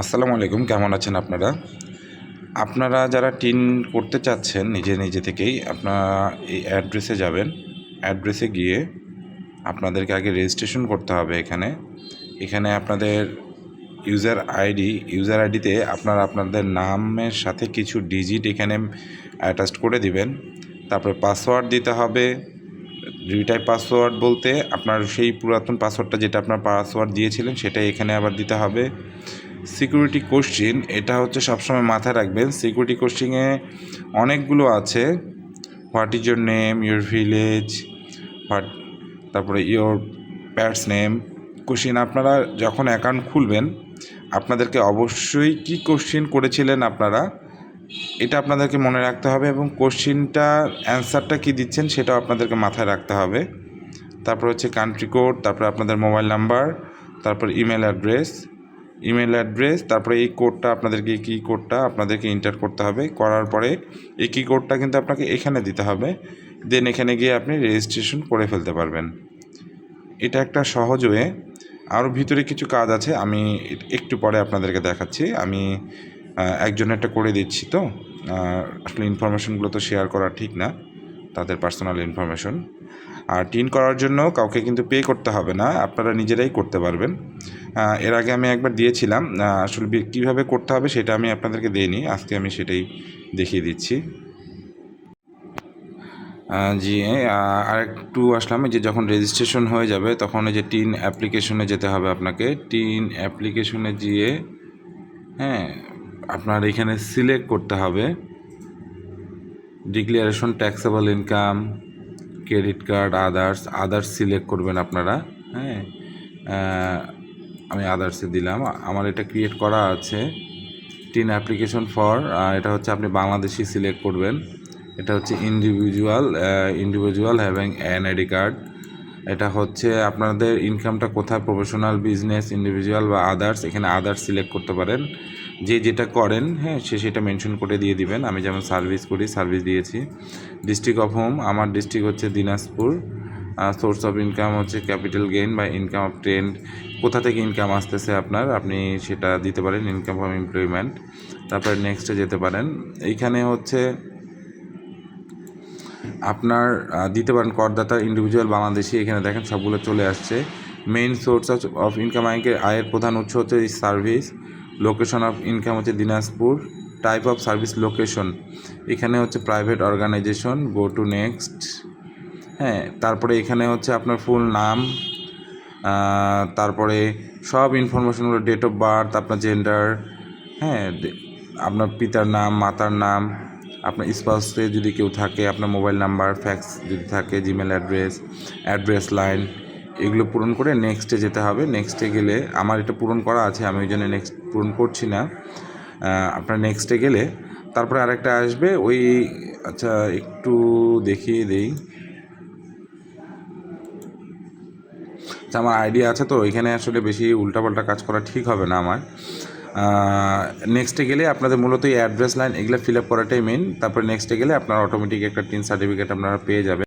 আসসালামু আলাইকুম, কেমন আছেন আপনারা? আপনারা যারা টিন করতে চাচ্ছেন নিজে নিজে থেকেই, আপনারা এই অ্যাড্রেসে যাবেন। অ্যাড্রেসে গিয়ে আপনাদেরকে আগে রেজিস্ট্রেশন করতে হবে এখানে। এখানে আপনাদের ইউজার আইডি, ইউজার আইডিতে আপনারা আপনাদের নামের সাথে কিছু ডিজিট এখানে অ্যাটাচ করে দিবেন। তারপরে পাসওয়ার্ড দিতে হবে। রিটাইপ পাসওয়ার্ড বলতে আপনার সেই পুরাতন পাসওয়ার্ডটা যেটা আপনার পাসওয়ার্ড দিয়েছিলেন, সেটাই এখানে আবার দিতে হবে। সিকিউরিটি কোশ্চিন এটা হচ্ছে সবসময় মাথায় রাখবেন। সিকিউরিটি কোশ্চিনে অনেকগুলো আছে। What is your name your village what তারপরে ইয়োর প্যাটস নেম কোশ্চিন আপনারা যখন অ্যাকাউন্ট খুলবেন, আপনাদেরকে অবশ্যই কী কোশ্চিন করেছিলেন আপনারা, এটা আপনাদেরকে মনে রাখতে হবে এবং কোশ্চিনটা অ্যান্সারটা কী দিচ্ছেন সেটাও আপনাদেরকে মাথায় রাখতে হবে। তারপর হচ্ছে কান্ট্রি কোড তারপরে আপনাদের মোবাইল নাম্বার তারপর ইমেল অ্যাড্রেস ইমেল অ্যাড্রেস তারপরে এই কোডটা আপনাদেরকে কি কোডটা আপনাদেরকে এন্টার করতে হবে। করার পরে এই কি কোডটা কিন্তু আপনাকে এখানে দিতে হবে। দেন এখানে গিয়ে আপনি রেজিস্ট্রেশন করে ফেলতে পারবেন। এটা একটা সহজ ওয়ে আরও ভিতরে কিছু কাজ আছে আমি একটু পরে আপনাদেরকে দেখাচ্ছি। আমি আহ, একজনেরটা করে দিচ্ছি তো। আসলে ইনফরমেশনগুলো তো শেয়ার করা ঠিক না তাদের পার্সোনাল ইনফরমেশন আর টিন করার জন্য কাউকে কিন্তু পে করতে হবে না আপনারা নিজেরাই করতে পারবেন। এর আগে আমি একবার দিয়েছিলাম। আসলে কীভাবে করতে হবে সেটা আমি আপনাদেরকে দিইনি। আজকে আমি সেটাই দেখিয়ে দিচ্ছি। জি আর একটু আসলাম। যে যখন রেজিস্ট্রেশন হয়ে যাবে, তখন এই যে টিন অ্যাপ্লিকেশনে যেতে হবে আপনাকে। টিন অ্যাপ্লিকেশনে গিয়ে হ্যাঁ আপনার এখানে সিলেক্ট করতে হবে। Declaration taxable income credit card others others select করবেন আপনারা। হ্যাঁ আমি আদার্সে দিলাম। আমার এটা ক্রিয়েট করা আছে। টিন অ্যাপ্লিকেশন ফর এটা হচ্ছে আপনি বাংলাদেশি সিলেক্ট করবেন। এটা হচ্ছে individual individual having an ID card এটা হচ্ছে আপনাদের ইনকামটা কোথায় প্রফেশনাল বিজনেস ইন্ডিভিজুয়াল বা আদার্স এখানে আদার্স সিলেক্ট করতে পারেন। যে যেটা করেন হ্যাঁ সে সেটা মেনশন করে দিয়ে দিবেন। আমি যেমন সার্ভিস করি সার্ভিস দিয়েছি। ডিস্ট্রিক্ট অফ হোম আমার ডিস্ট্রিক্ট হচ্ছে দিনাজপুর। সোর্স অফ ইনকাম হচ্ছে ক্যাপিটাল গেইন বা ইনকাম অফ ট্রেন্ড কোথা থেকে ইনকাম আসতেছে আপনার? আপনি সেটা দিতে পারেন ইনকাম ফ্রম এমপ্লয়মেন্ট তারপরে নেক্সটে যেতে পারেন। এইখানে হচ্ছে আপনার দিতে পারেন করদাতা ইন্ডিভিজুয়াল বাংলাদেশি। এখানে দেখেন সবগুলো চলে আসছে। মেইন সোর্স অফ ইনকাম আয়ের আয়ের প্রধান উৎস হচ্ছে সার্ভিস লোকেশন অফ ইনকাম হচ্ছে Dinajpur. Type of service location এখানে হচ্ছে private organisation go to next হ্যাঁ তারপরে এখানে হচ্ছে আপনার ফুল নাম তারপরে সব ইনফরমেশনগুলো ডেট অফ বার্থ আপনার জেন্ডার হ্যাঁ আপনার পিতার নাম, মাতার নাম, আপনার স্পাউসে যদি কেউ থাকে, আপনার মোবাইল নাম্বার ফ্যাক্স যদি থাকে জিমেল অ্যাড্রেস অ্যাড্রেস লাইন এগুলো পূরণ করে নেক্সটে যেতে হবে। নেক্সটে গেলে, আমার এটা পূরণ করা আছে, আমি ওই জন্য নেক্সট পূরণ করছি না। আপনার নেক্সটে গেলে, তারপরে আরেকটা আসবে, ওই আচ্ছা একটু দেখিয়ে দেই। আচ্ছা আমার আইডিয়া আছে তো, ওইখানে আসলে বেশি উল্টাপাল্টা কাজ করা ঠিক হবে না আমার। নেক্সটে গেলে আপনাদের মূলত এই অ্যাড্রেস লাইন এগুলো ফিল আপ করাটাই মেন তারপরে নেক্সটে গেলে আপনার অটোমেটিক একটা টিন সার্টিফিকেট আপনারা পেয়ে যাবেন।